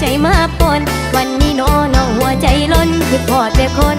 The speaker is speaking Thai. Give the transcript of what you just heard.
ใจมาปนวันนี้น้อนองหัวใจล้นคือพอดแต่คน